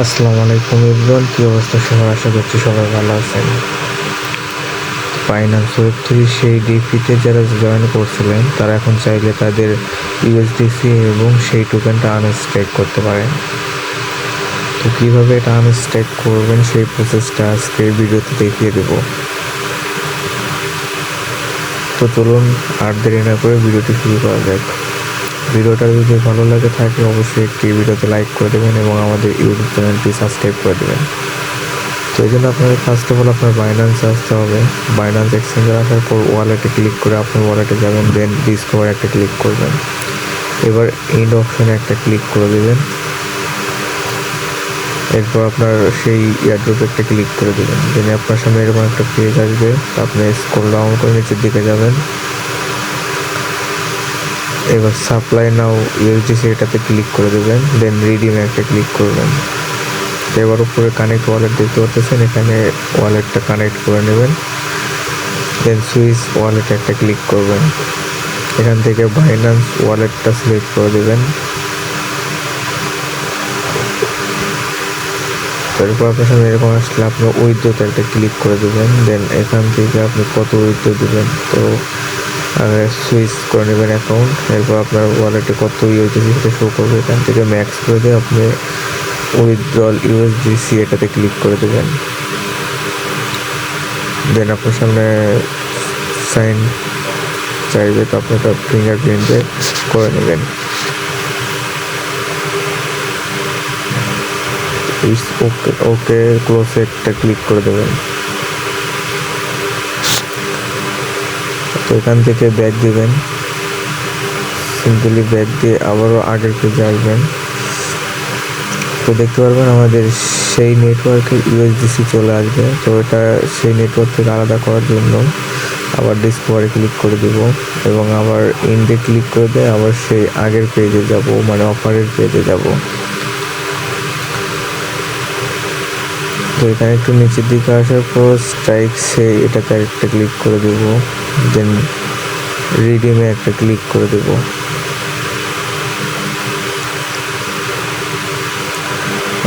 আসসালামু আলাইকুম ইবরান, কি অবস্থা সবার? আশা করছি সবাই ভালো আছেন। ফাইন্যান্স ওয়েব থ্রি সেই ডিপিতে যারা জয়েন করছিলেন, তারা এখন চাইলে তাদের ইউএসডিসি এবং সেই টোকেনটা আনস্টেক করতে পারেন। তো কীভাবে এটা আনস্টেক করবেন সেই প্রসেসটা আজকের ভিডিওতে দেখিয়ে দেব। তো চলুন আর দেরি না করে ভিডিওটি শুরু করা যাক। ভিডিওটা যদি ভালো লাগে থাকে, অবশ্যই একটি ভিডিওতে লাইক করে দেবেন এবং আমাদের ইউটিউব চ্যানেলটি সাবস্ক্রাইব করে দেবেন। তো এই জন্য আপনাদের ফার্স্ট অফ অল আপনার বাইন্যান্সে আসতে হবে। বাইন্যান্স এক্সচেঞ্জে আসার পর ওয়ালেটে ক্লিক করে আপনার ওয়ালেটে যাবেন দেন ডিসকভার একটা ক্লিক করবেন। এবার ইন্ড অপশনে একটা ক্লিক করে দেবেন। এরপর আপনার সেই ইয়ারড্রপে একটা ক্লিক করে দেবেন। দেন আপনার সামনে এরকম একটা পেজ আসবে আপনি স্ক্রল ডাউন করে নিচের দিকে যাবেন। এবার সাপ্লাই নাও ইউএসডিসি এটাতে ক্লিক করে দেবেন দেন রিডিমে একটা ক্লিক করবেন। এবার উপরে কানেক্ট ওয়ালেট দেখতে পাচ্ছেন, এখানে ওয়ালেটটা কানেক্ট করে নেবেন। দেন সুইচ ওয়ালেট একটা ক্লিক করবেন। এখান থেকে বাইন্যান্স ওয়ালেটটা সিলেক্ট করে দেবেন। তারপর আপনার সামনে এরকম আসলে আপনি উইথড্রোতে একটা ক্লিক করে দেবেন দেন এখান থেকে আপনি কত উইথড্রো দেবেন? তো সুইচ করে নেবেন অ্যাকাউন্ট এরপর আপনার ওয়ালেটে কত ইউএসডিসি সেটা শো করবে, এখান থেকে ম্যাক্স করে দিয়ে আপনি উইথড্রল ইউএসডিসি এটাতে ক্লিক করে দেবেন। দেন আপনার সামনে সাইন চাইবে, তো আপনি ওটা ফিঙ্গার প্রিন্টে করে নেবেন। ওকে ওকে ক্লোজে একটা ক্লিক করে দেবেন। তো এখান থেকে ব্যাক দিবেন। সিম্পলি ব্যাক দিয়ে আবারও আগের পেজে আসবেন। তো দেখতে পারবেন আমাদের সেই নেটওয়ার্কের ইউএসডিসি চলে আসবে। তো এটা সেই নেটওয়ার্ক থেকে আলাদা করার জন্য আবার ডিসকভারে ক্লিক করে দেব এবং আবার ইন্ডে ক্লিক করে দিয়ে আবার সেই আগের পেজে যাব মানে অফারের পেজে যাব। তো এখানে একটু নিচের দিকে আসার পর স্ট্রাইক সে এটাতে একটা ক্লিক করে দেব। দেন রিডিমে একটা ক্লিক করে দেব।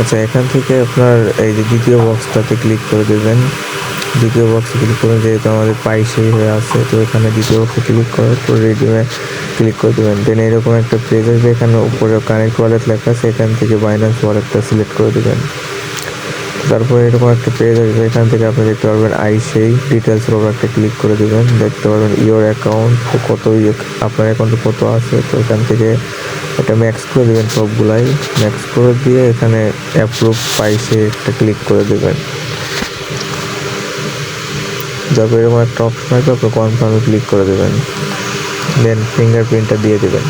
আচ্ছা এখান থেকে আপনার এই যে দ্বিতীয় বক্সটাতে ক্লিক করে দেবেন। দ্বিতীয় বক্সে ক্লিক করে যেহেতু আমাদের পাই সেই হয়ে আছে, তো এখানে দ্বিতীয় বক্সে ক্লিক করার পর রিডিমে ক্লিক করে দেবেন। দেন এরকম একটা পেজ আসবে, এখানে উপরে কানেক্ট ওয়ালেট লেখা আছে, এখান থেকে বাইন্যান্স ওয়ালেটটা সিলেক্ট করে দেবেন। তারপরে এরকম একটা পেজ আসবে এখান থেকে আপনি দেখতে পারবেন আই সেই ডিটেলসের উপর একটা ক্লিক করে দেবেন। দেখতে পারবেন ইওর অ্যাকাউন্ট কত আপনার অ্যাকাউন্টে কত আছে। তো এখান থেকে এটা ম্যাক্স করে দেবেন সবগুলাই ম্যাক্স করে দিয়ে এখানে অ্যাপ্রুভ পাইসে একটা ক্লিক করে দেবেন। যাবে এরকম একটা অপশন আসবে আপনি কনফার্মে ক্লিক করে দেবেন। দেন ফিঙ্গারপ্রিন্টটা দিয়ে দেবেন।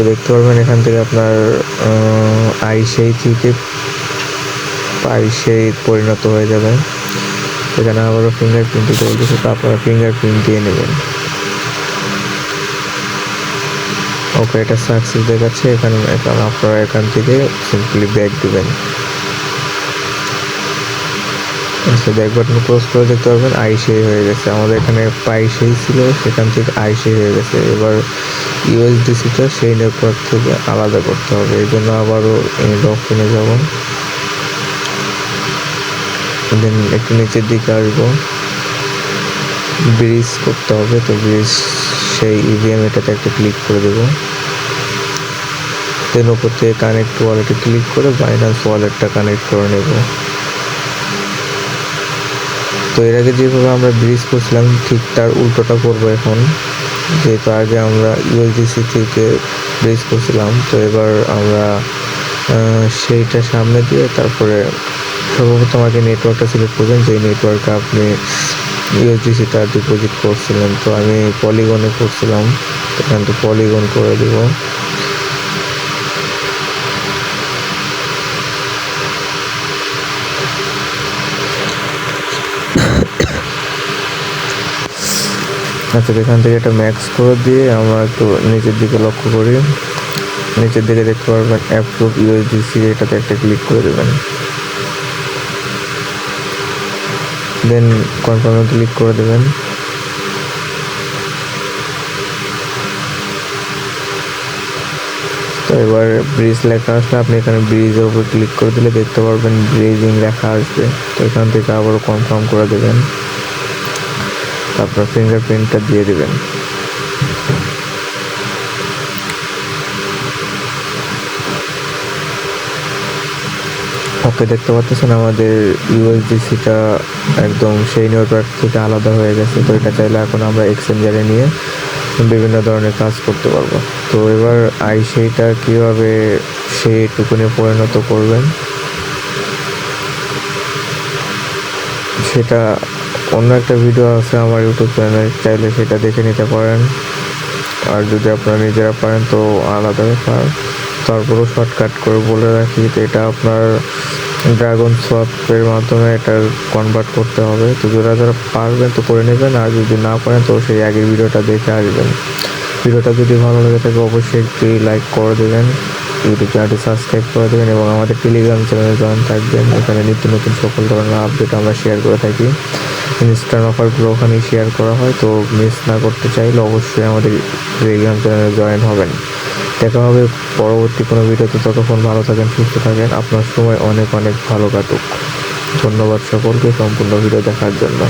তো দেখতে পারবেন এখান থেকে আপনার আইসেই থেকে পাইসেই পরিণত হয়ে যাবে। এখানে আবারও ফিঙ্গারপ্রিন্ট দিতে বলতেছে, তো আপনারা ফিঙ্গারপ্রিন্ট দিয়ে নেবেন। ওকে এটা সাকসেস দেখাচ্ছে। এখানে আপনারা এখান থেকে সিম্পলি ব্যাক দিবেন। আচ্ছা ব্যাক বাটন ক্লোজ করে দেখতে পারবেন আই সেই হয়ে গেছে। আমাদের এখানে পাই সেই ছিল, সেখান থেকে আই সেই হয়ে গেছে। এবার ইউএসডিসিটা সেই নেটওয়ার্ক থেকে আলাদা করতে হবে। এই জন্য আবারও অপশনে যাব। দেন একটু নিচের দিকে আসব। ব্রিজ করতে হবে, তো ব্রিজ সেই ইভিএম এটাতে একটা ক্লিক করে দেবো। দেন ওপর থেকে কানেক্ট ওয়ালেটে ক্লিক করে বাইন্যান্স ওয়ালেটটা কানেক্ট করে নেব। তো এর আগে যেভাবে আমরা ব্রিজ করছিলাম, ঠিক তার উল্টোটা করব এখন। যেহেতু আগে আমরা ইউএসডিসি থেকে ব্রিজ করছিলাম, তো এবার আমরা সেইটা সামনে দিয়ে তারপরে সর্বপ্রথম আগে নেটওয়ার্কটা সিলেক্ট করবেন যে নেটওয়ার্কে আপনি ইউএসডিসিটা ডিপোজিট করছিলেন। তো আমি পলিগনে করছিলাম এখান থেকে পলিগন করে দেবো। আচ্ছা এখান থেকে এটা ম্যাক্স করে দিয়ে আমরা একটু নিচের দিকে লক্ষ্য করি। নিচের দিকে দেখতে পারবেন অ্যাপ্রুভ ইউএসডিসি এটাতে একটা ক্লিক করে দেবেন। দেন কনফার্মে ক্লিক করে দেবেন। তো এবার ব্রিজ লেখা আসলে আপনি এখানে ব্রিজের উপর ক্লিক করে দিলে দেখতে পারবেন ব্রিজিং লেখা আসবে। তো এখান থেকে আবার কনফার্ম করে দেবেন। তারপর ফিঙ্গারপ্রিন্টটা দিয়ে দেবেন। ওকে দেখতে পাচ্ছেন আমাদের ইউএসডিসিটা একদম সেই নেটওয়ার্ক থেকে আলাদা হয়ে গেছে। তো এটা চাইলে এখন আমরা এক্সচেঞ্জারে নিয়ে বিভিন্ন ধরনের কাজ করতে পারব। তো এবার আই সেইটা কীভাবে সেই টুকুনে পরিণত করবেন? সেটা অন্য একটা ভিডিও আছে আমার ইউটিউব চ্যানেলে চাইলে সেটা দেখে নিতে পারেন। আর যদি আপনারা নিজেরা পারেন তো আলাদা ব্যাপার। তারপরেও শর্টকাট করে বলে রাখি এটা আপনার ড্রাগন সোয়াপের মাধ্যমে এটা কনভার্ট করতে হবে। তো যারা যারা পারবেন তো করে নেবেন, আর যদি না পারেন তো সেই আগের ভিডিওটা দেখে আসবেন। ভিডিওটা যদি ভালো লেগে থাকে অবশ্যই একটি লাইক করে দেবেন, ইউটিউব চ্যানেলটি সাবস্ক্রাইব করে দেবেন, এবং আমাদের টেলিগ্রাম চ্যানেলে জয়েন থাকবেন এখানে নিত্য নতুন সকল ধরনের আপডেট আমরা শেয়ার করে থাকি। ইনস্ট্যান্ট অফারগুলো ওখানেই শেয়ার করা হয়, তো মিস না করতে চাইলে অবশ্যই আমাদের টেলিগ্রাম চ্যানেলে জয়েন হবেন। দেখা হবে পরবর্তী কোনো ভিডিওতে। ততক্ষণ ভালো থাকেন, সুস্থ থাকেন। আপনার সময় অনেক অনেক ভালো কাটুক। ধন্যবাদ সকলকে সম্পূর্ণ ভিডিও দেখার জন্য।